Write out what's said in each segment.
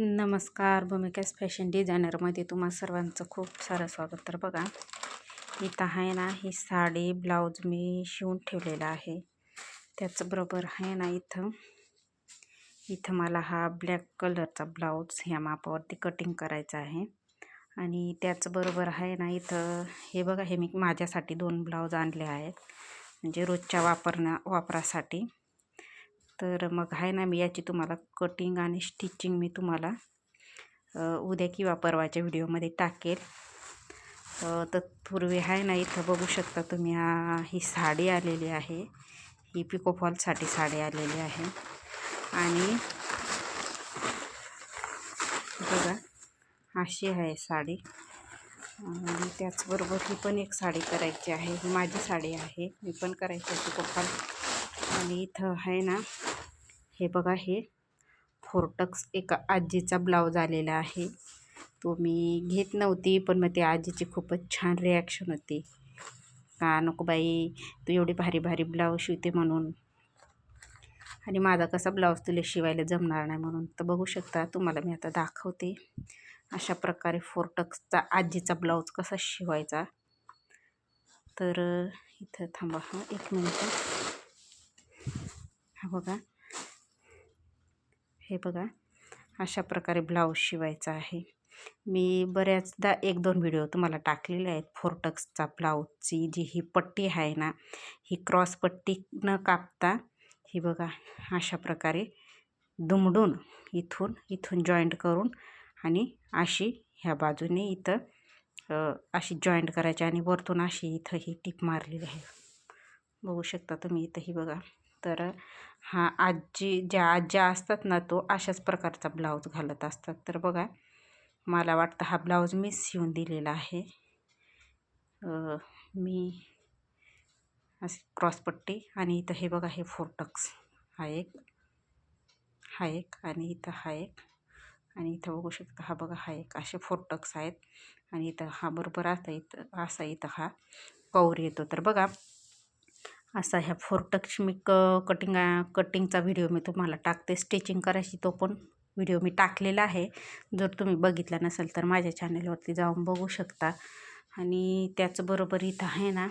नमस्कार भूमिकास फॅशन डिझायनरमध्ये तुम्हा सर्वांचं खूप सारं स्वागत. तर बघा इथं आहे ना ही साडी ब्लाऊज मी शिवून ठेवलेला आहे. त्याचबरोबर आहे ना इथं इथं मला हा ब्लॅक कलरचा ब्लाऊज ह्या मापावरती कटिंग करायचा आहे. आणि त्याचबरोबर आहे ना इथं हे बघा हे मी माझ्यासाठी दोन ब्लाऊज आणले आहेत. म्हणजे रोजच्या वापरण्या वापरासाठी. तर मग आहे ना मी याची तुम्हाला कटिंग आणि स्टिचिंग मी तुम्हाला उद्या किंवा परवाच्या व्हिडिओमध्ये टाकेल. तत्पूर्वी आहे ना इथं बघू शकता तुम्ही हा ही साडी आलेली आहे. ही पिकोफॉलसाठी साडी आलेली आहे. आणि बघा अशी आहे साडी. आणि त्याचबरोबर ही पण एक साडी करायची आहे. ही माझी साडी आहे. मी पण करायची आहे पिकोफॉल आणि इथं आहे ना हे बघा हे फोर्टक्स एका आजीचा ब्लाऊज आलेला आहे. तो मी घेत नव्हती पण मग ती आजीची खूपच छान रिॲक्शन होती. का नको बाई तू एवढी भारी भारी ब्लाऊज शिवते म्हणून. आणि माझा कसा ब्लाऊज तुला शिवायला जमणार नाही म्हणून. तर बघू शकता तुम्हाला मी आता दाखवते अशा प्रकारे फोर्टक्सचा आजीचा ब्लाऊज कसा शिवायचा. तर इथं थांबा हा एक मिनटं. हा बघा. हे बघा अशा प्रकारे ब्लाऊज शिवायचा आहे. मी बऱ्याचदा एक दोन व्हिडिओ तुम्हाला टाकलेले आहेत. फोर्टक्सचा ब्लाऊजची जी ही पट्टी आहे ना ही क्रॉस पट्टी न कापता ही बघा अशा प्रकारे दुमडून इथून इथून जॉईंट करून आणि अशी ह्या बाजूने इथं अशी जॉईंट करायची आणि वरतून अशी इथं ही टीप मारलेली आहे. बघू शकता तुम्ही इथं ही बघा. तर हा आजी ज्या आज्या असतात ना तो अशाच प्रकारचा ब्लाऊज घालत असतात. तर बघा मला वाटतं हा ब्लाऊज मी शिवून दिलेला आहे. मी असे क्रॉसपट्टी आणि इथं हे बघा हे फोर्टक्स. हा एक हा एक आणि इथं हा एक आणि इथं बघू शकता हा बघा हा एक. असे फोर्टक्स आहेत आणि इथं हा बरोबर आता इथं असा इथं हा कौर येतो. तर बघा असा ह्या फोरटक्स मी क कटिंग कटिंगचा व्हिडिओ मी तुम्हाला टाकते. स्टिचिंग करायची तो पण व्हिडिओ मी टाकलेला आहे. जर तुम्ही बघितला नसेल तर माझ्या चॅनलवरती जाऊन बघू शकता. आणि त्याचबरोबर इथं आहे ना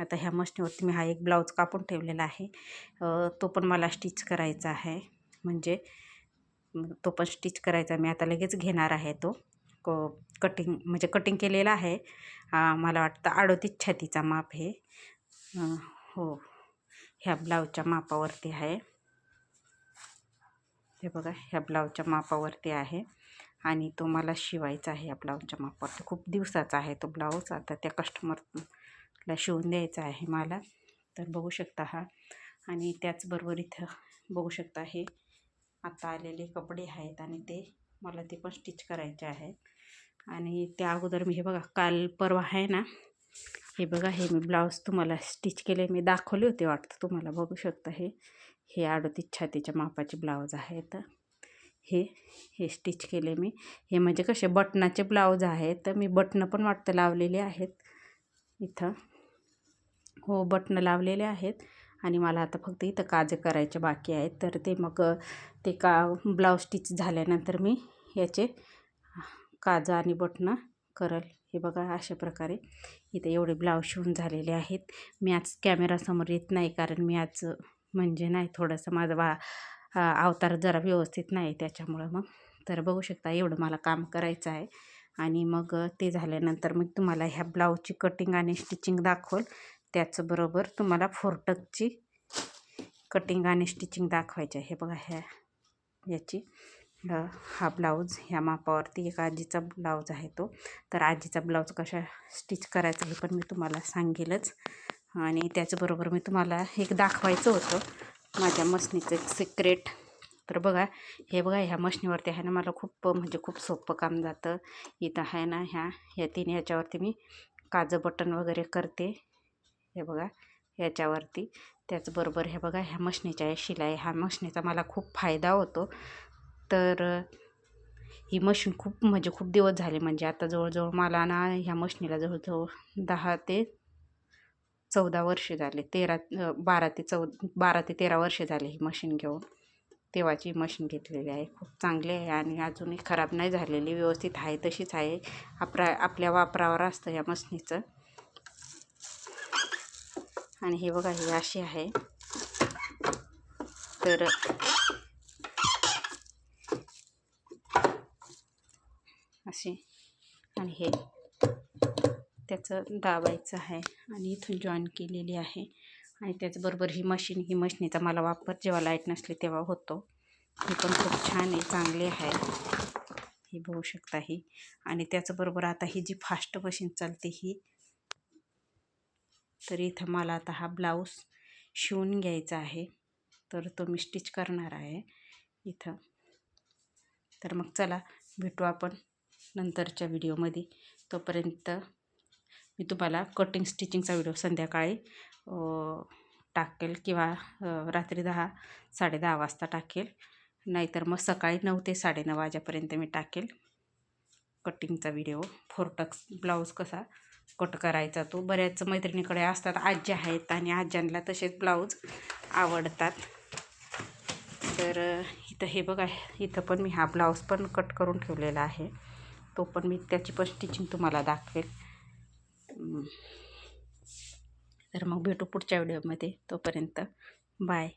आता ह्या मशनीवरती मी हा एक ब्लाऊज कापून ठेवलेला आहे. तो पण मला स्टिच करायचा आहे. म्हणजे तो पण स्टिच करायचा मी आता लगेच घेणार आहे तो. क कटिंग म्हणजे कटिंग केलेला आहे. मला वाटतं अडोतीस छातीचा माप हे हो. ह्या ब्लाऊजच्या मापावरती आहे. हे बघा ह्या ब्लाऊजच्या मापावरती आहे आणि तो मला शिवायचा आहे या ब्लाऊजच्या मापावरती. खूप दिवसाचा आहे तो ब्लाऊज. आता त्या कस्टमरला शिवून द्यायचा आहे मला. तर बघू शकता हा. आणि त्याचबरोबर इथं बघू शकता हे आता आलेले कपडे आहेत आणि ते मला ते पण स्टिच करायचे आहेत. आणि त्या अगोदर मी हे बघा काल परवा आहे ना हे बघा हे मी ब्लाऊज तुम्हाला स्टिच केले मी दाखवले होते वाटतं तुम्हाला बघू शकता हे. हे अडतीस छातीच्या मापाचे ब्लाऊज आहेत. हे हे स्टिच केले मी. हे म्हणजे कसे बटनाचे ब्लाऊज आहेत. तर मी बटणं पण वाटतं लावलेले आहेत इथं. हो बटणं लावलेले आहेत. आणि मला आता फक्त इथं काजे करायचे बाकी आहेत. तर ते मग ते का ब्लाऊज स्टिच झाल्यानंतर मी याचे काजं आणि बटणं करल. हे बघा अशा प्रकारे इथे एवढे ब्लाऊज शिवून झालेले आहेत. मी आज कॅमेरासमोर येत नाही कारण मी आज म्हणजे नाही थोडंसं माझं वा अवतार जरा व्यवस्थित नाही त्याच्यामुळं मग. तर बघू शकता एवढं मला काम करायचं आहे. आणि मग ते झाल्यानंतर मग तुम्हाला ह्या ब्लाऊजची कटिंग आणि स्टिचिंग दाखवल. त्याचबरोबर तुम्हाला फोर्टकची कटिंग आणि स्टिचिंग दाखवायची आहे. हे बघा ह्या याची. हा ब्लाऊज ह्या मापावरती एक आजीचा ब्लाऊज आहे तो. तर आजीचा ब्लाऊज कशा स्टिच करायचा हे पण मी तुम्हाला सांगेलच. आणि त्याचबरोबर मी तुम्हाला एक दाखवायचं होतं. माझ्या मशनीचं एक सिक्रेट तर बघा हे बघा ह्या मशनीवरती आहे ना मला खूप म्हणजे खूप सोपं काम जातं. इथं आहे ना ह्या ह्या तीन ह्याच्यावरती मी काजं बटन वगैरे करते. हे बघा ह्याच्यावरती. त्याचबरोबर हे बघा ह्या मशनीच्या शिलाई ह्या मशनीचा मला खूप फायदा होतो. तर ही मशीन खूप म्हणजे खूप दिवस झाले. म्हणजे आता जवळजवळ मला ना ह्या मशनीला जवळजवळ दहा ते चौदा वर्षे झाले. तेरा बारा ते चौ बारा ते तेरा वर्षे झाले ही मशीन घेऊन. तेव्हाची मशीन घेतलेली आहे. खूप चांगली आहे आणि अजूनही खराब नाही झालेली. व्यवस्थित आहे तशीच आहे. आपरा आपल्या वापरावर असतं या मशनीचं आणि हे बघा ही अशी आहे. तर असे. आणि हे त्याचं दाबायचं आहे आणि इथून जॉईन केलेली आहे. आणि त्याचबरोबर ही मशीन ही मशीनीचा मला वापर जेव्हा लाइट नसली तेव्हा होतो. ही पण खूप छान आहे चांगली आहे. ही बघू शकता ही. आणि त्याचबरोबर आता ही जी फास्ट मशीन चालते ही तर इथं मला आता हा ब्लाऊज शिवून घ्यायचा आहे. तर तो मी स्टिच करणार आहे इथं. तर मग चला भेटू आपण. नंतरच्या व्हिडिओमध्ये. तोपर्यंत मी तुम्हाला कटिंग स्टिचिंगचा व्हिडिओ संध्याकाळी टाकेल किंवा रात्री दहा साडे दहा वाजता टाकेल. नाहीतर मग सकाळी नऊ ते साडेनऊ वाजेपर्यंत मी टाकेल कटिंगचा व्हिडिओ. फोरटक्स ब्लाऊज कसा कट करायचा तो. बऱ्याच मैत्रिणीकडे असतात आजी आहेत आणि आज्यांना तसेच ब्लाऊज आवडतात. तर इथं हे बघा इथं पण मी हा ब्लाऊज पण कट करून ठेवलेला आहे. तो पण मी त्याची पण स्टिचिंग तुम्हाला दाखवेल. तर मग भेटू पुढच्या व्हिडिओमध्ये तोपर्यंत बाय